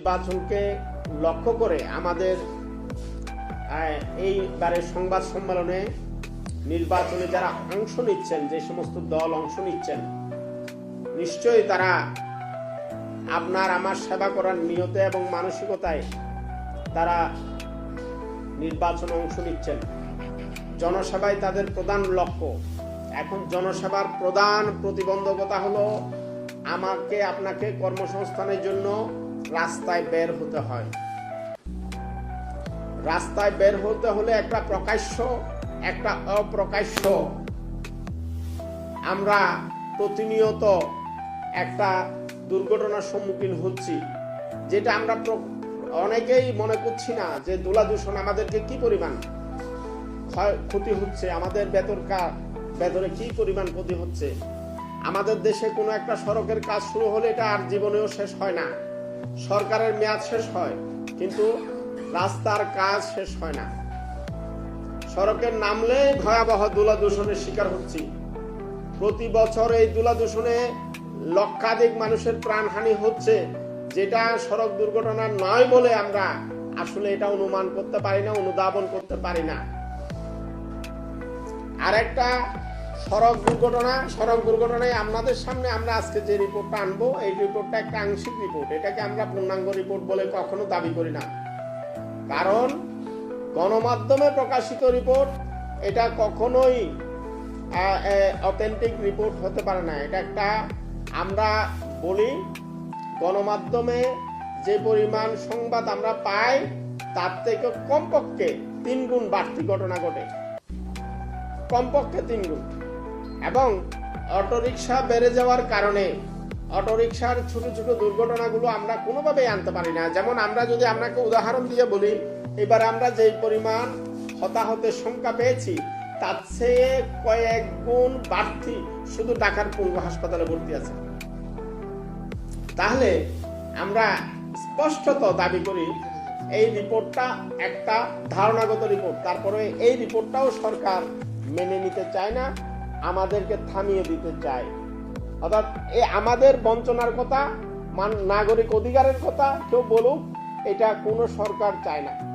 নির্বাচনকে লক্ষ্য করে আমাদের এইবারের সংবাদ সম্মেলনে নির্বাচনে যারা অংশ নিচ্ছেন, যে সমস্ত দল অংশ নিচ্ছেন, নিশ্চয়ই তারা আপনার, আমার সেবা করার নিয়তে এবং মানসিকতায় তারা নির্বাচনে অংশ নিচ্ছেন। জনসেবাই তাদের প্রধান লক্ষ্য। এখন জনসেবার প্রধান প্রতিবন্ধকতা হলো আমাকে, আপনাকে কর্মসংস্থানের জন্য রাস্তায় বের হতে হয়। রাস্তায় বের হতে হলে একটা প্রকাশ্য, একটা অপ্রকাশ্য। আমরা প্রতিনিয়ত একটা দুর্ঘটনার সম্মুখীন হচ্ছি, যেটা আমরা অনেকেই মনে করছি না যে দোলা দূষণ আমাদেরকে কি পরিমাণ ক্ষতি হচ্ছে, আমাদের বেতনকা বেতনে কি পরিমাণ ক্ষতি হচ্ছে। আমাদের দেশে কোনো একটা সড়কের কাজ শুরু হলে এটা আর জীবনেও শেষ হয় না। সরকারের মেয়াদ শেষ হয়, কিন্তু রাস্তার কাজ শেষ হয় না। সড়কের নামলে ভয়াবহ দোলা দূষণের শিকার হচ্ছি। প্রতি বছর এই দোলা দূষণে লক্ষাধিক মানুষের প্রাণহানি হচ্ছে, যেটা সড়ক দুর্ঘটনা নয় বলে আমরা আসলে এটা অনুমান করতে পারি না, অনুধাবন করতে পারি না। আর একটা সড়ক দুর্ঘটনা, সড়ক দুর্ঘটনায় আপনাদের সামনে আমরা আজকে যে রিপোর্টটা আনব, এই রিপোর্টটা একটা আংশিক রিপোর্ট এটাকে আমরা পূর্ণাঙ্গ রিপোর্ট বলে কখনো দাবি করি না। কারণ গণমাধ্যমে প্রকাশিত রিপোর্ট এটা কখনোই অথেন্টিক রিপোর্ট হতে পারে না। এটা একটা আমরা বলি, গণমাধ্যমে যে পরিমাণ সংবাদ আমরা পাই, তার থেকে কমপক্ষে তিন গুণ বাড়তি ঘটনা ঘটে। কমপক্ষে তিন গুণ এবং অটোরিকশা বেড়ে যাওয়ার কারণে অটোরিকশার ছোট ছোট দুর্ঘটনাগুলো আমরা কোনোভাবেই আনতে পারি না। যেমন আমরা যদি আপনাকে উদাহরণ দিয়ে বলি, এবার আমরা যে পরিমাণ হতাহতের সংখ্যা পেয়েছি, তার চেয়ে কয়েক গুণ বাড়তি শুধু ঢাকার পূর্ব হাসপাতালে ভর্তি আছে। তাহলে আমরা স্পষ্টত দাবি করি, এই রিপোর্টটা একটা ধারণাগত রিপোর্ট। তারপরে এই রিপোর্টটাও সরকার মেনে নিতে চায় না। আমাদেরকে থামিয়ে দিতে চায়। অর্থাৎ এই আমাদের বঞ্চনার কথা, মান, নাগরিক অধিকারের কথা কেউ বলুক, এটা কোনো সরকার চায় না।